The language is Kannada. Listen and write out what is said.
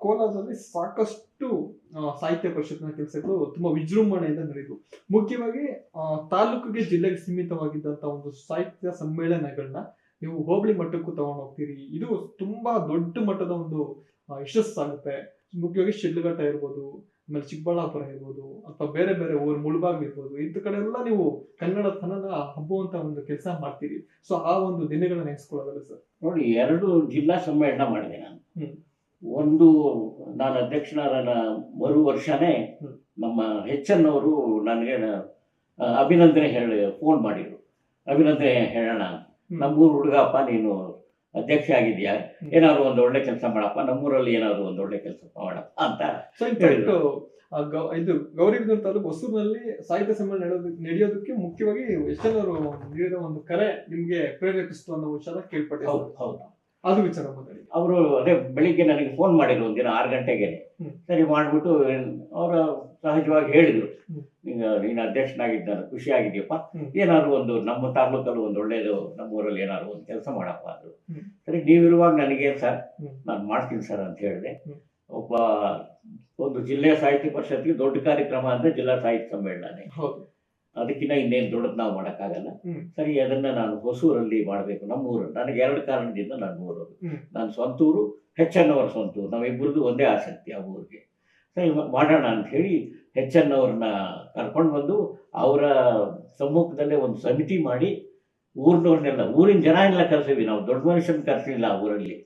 ಕೋಲಾರದಲ್ಲಿ ಸಾಕಷ್ಟು ಸಾಹಿತ್ಯ ಪರಿಷತ್ನ ಕೆಲಸಗಳು ತುಂಬಾ ವಿಜೃಂಭಣೆಯಿಂದ ನಡೆಯಿತು ಮುಖ್ಯವಾಗಿ ಆ, ತಾಲೂಕಿಗೆ ಜಿಲ್ಲೆಗೆ ಸೀಮಿತವಾಗಿದ್ದಂತ ಒಂದು ಸಾಹಿತ್ಯ ಸಮ್ಮೇಳನಗಳನ್ನ ನೀವು ಹೋಬಳಿ ಮಟ್ಟಕ್ಕೂ ತಗೊಂಡು ಹೋಗ್ತೀರಿ. ಇದು ತುಂಬಾ ದೊಡ್ಡ ಮಟ್ಟದ ಒಂದು ಯಶಸ್ಸಾಗುತ್ತೆ. ಮುಖ್ಯವಾಗಿ ಶಿಡ್ಲಘಟ್ಟ ಇರ್ಬೋದು ಆಮೇಲೆ ಚಿಕ್ಕಬಳ್ಳಾಪುರ ಇರ್ಬೋದು ಅಥವಾ ಬೇರೆ ಬೇರೆ ಊರು ಮುಳ್ಬಾಗ್ ಇರ್ಬೋದು ಇಂಥ ಕಡೆ ಎಲ್ಲ ನೀವು ಕನ್ನಡ ತನನ ಹಬ್ಬುವಂತ ಒಂದು ಕೆಲಸ ಮಾಡ್ತೀರಿ. ಸೊ ಆ ಒಂದು ದಿನಗಳನ್ನ ನೆನೆಸ್ಕೊಳ್ಳೋದಲ್ಲ ಸರ್? ನೋಡಿ ಎರಡು ಜಿಲ್ಲಾ ಸಮ್ಮೇಳನ ಮಾಡಿದೆ ನಾನು. ಒಂದು ನಾನು ಅಧ್ಯಕ್ಷನಾದ ಮರು ವರ್ಷನೇ ನಮ್ಮ ಹೆಚ್ಎನ್ ಎನ್ ಅವರು ನನಗೆ ಅಭಿನಂದನೆ ಹೇಳಿ ಫೋನ್ ಮಾಡಿದ್ರು. ಅಭಿನಂದನೆ ಹೇಳೋಣ. ನಮ್ಮೂರ್ ಹುಡುಗಪ್ಪ ನೀನು ಅಧ್ಯಕ್ಷ ಆಗಿದ್ಯಾ. ಏನಾದ್ರು ಒಂದು ಒಳ್ಳೆ ಕೆಲಸ ಮಾಡಪ್ಪ ನಮ್ಮೂರಲ್ಲಿ ಏನಾದ್ರು ಒಂದು ಒಳ್ಳೆ ಕೆಲಸ ಮಾಡಪ್ಪ ಅಂತ ಇದು ಗೌರಿ ತಾಲೂಕು ಹೊಸೂರಿನಲ್ಲಿ ಸಾಹಿತ್ಯ ಸಮ್ಮೇಳನ ನಡೆಯೋದಕ್ಕೆ ನಡೆಯೋದಕ್ಕೆ ಮುಖ್ಯವಾಗಿ ಎಷ್ಟೆಲ್ಲರೂ ನೀಡಿದ ಒಂದು ಕರೆ ನಿಮ್ಗೆ ಪ್ರೇರೇಪಿಸ್ತು ಅನ್ನೋ ವಿಚಾರ ಕೇಳ್ಪಟ್ಟೆ ಹೌದು ಹೌದು. ಅದು ವಿಚಾರ ಮಾತಾಡಿ. ಅವರು ಅದೇ ಬೆಳಿಗ್ಗೆ ನನಗೆ ಫೋನ್ ಮಾಡಿದ್ರು ಒಂದಿನ ಆರು ಗಂಟೆಗೆ. ಸರಿ ಮಾಡಿಬಿಟ್ಟು ಅವರು ಸಹಜವಾಗಿ ಹೇಳಿದ್ರು. ನೀನು ಅಧ್ಯಕ್ಷನಾಗಿದ್ದ ಖುಷಿ ಆಗಿದೆಯಪ್ಪ. ಏನಾದ್ರು ಒಂದು ನಮ್ಮ ತಾಲೂಕಲ್ಲಿ ಒಂದು ಒಳ್ಳೇದು ನಮ್ಮ ಊರಲ್ಲಿ ಏನಾದ್ರು ಒಂದು ಕೆಲಸ ಮಾಡಪ್ಪ ಅಂದ್ರು. ಸರಿ ನೀವಿರುವಾಗ ನನಗೆ ಸರ್. ನಾನು ಮಾಡ್ತೀನಿ ಸರ್ ಅಂತ ಹೇಳಿದೆ. ಒಬ್ಬ ಒಂದು ಜಿಲ್ಲೆಯ ಸಾಹಿತ್ಯ ಪರಿಷತ್ಗೆ ದೊಡ್ಡ ಕಾರ್ಯಕ್ರಮ ಅಂದ್ರೆ ಜಿಲ್ಲಾ ಸಾಹಿತ್ಯ ಸಮ್ಮೇಳನನೇ ಅದಕ್ಕಿಂತ ಇನ್ನೇನು ದೊಡ್ಡದು ನಾವು ಮಾಡೋಕ್ಕಾಗಲ್ಲ. ಸರಿ ಅದನ್ನ ನಾನು ಹೊಸೂರಲ್ಲಿ ಮಾಡಬೇಕು. ನಮ್ಮ ಊರು. ನನಗೆ ಎರಡು ಕಾರಣದಿಂದ ನಾನು ಸ್ವಂತ ಊರು ನನ್ನ ಹೆಚ್ಚನ್ನವರ ಸ್ವಂತೂರು ನಾವಿಬ್ಬರದು ಒಂದೇ ಆಸಕ್ತಿ ಆ ಊರಿಗೆ. ಸರಿ ಮಾಡೋಣ ಅಂತ ಹೇಳಿ ಹೆಚ್ಚನ್ನವ್ರನ್ನ ಕರ್ಕೊಂಡು ಬಂದು ಅವರ ಸಮ್ಮುಖದಲ್ಲೇ ಒಂದು ಸಮಿತಿ ಮಾಡಿ ಊರಿನವ್ರನ್ನೆಲ್ಲ ಊರಿನ ಜನ ಎಲ್ಲ ಕರೆಸಿದ್ವಿ. ನಾವು ದೊಡ್ಡ ಮನುಷ್ಯನ ಕರೆಸಿಲ್ಲ ಆ ಊರಲ್ಲಿ.